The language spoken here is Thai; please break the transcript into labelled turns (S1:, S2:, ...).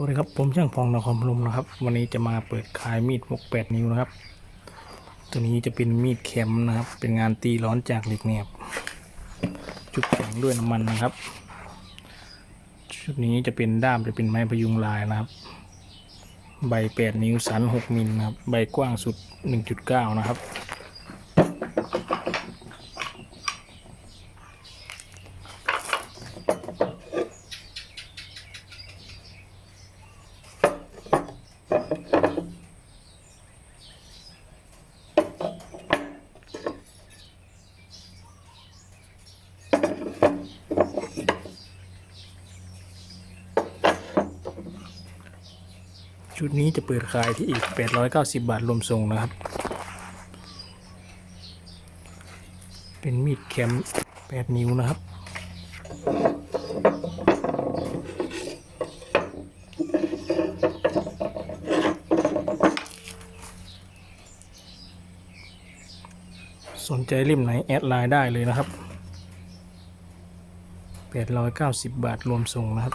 S1: วัสดีครับ ผมช่างพองนครพนมนะครับ วันนี้จะมาเปิดขายมีดพก8นิ้วนะครับ ตัวนี้จะเป็นมีดเข็มนะครับ เป็นงานตีร้อนจากเหล็กแหนบจุดแข็งด้วยน้ำมันนะครับ ชุดนี้จะเป็นด้ามจะเป็นไม้พยุงลายนะครับ ใบ 8 นิ้วสัน 6 มิลนะครับ ใบกว้างสุด 1.9 นะครับ ชุดนี้จะเปิดขายที่อีก 890 บาทรวมส่งนะครับ เป็นมีดแคม8นิ้วนะครับ สนใจเล่มไหน แอดไลน์ได้เลยนะครับ 890 บาทรวมส่งนะครับ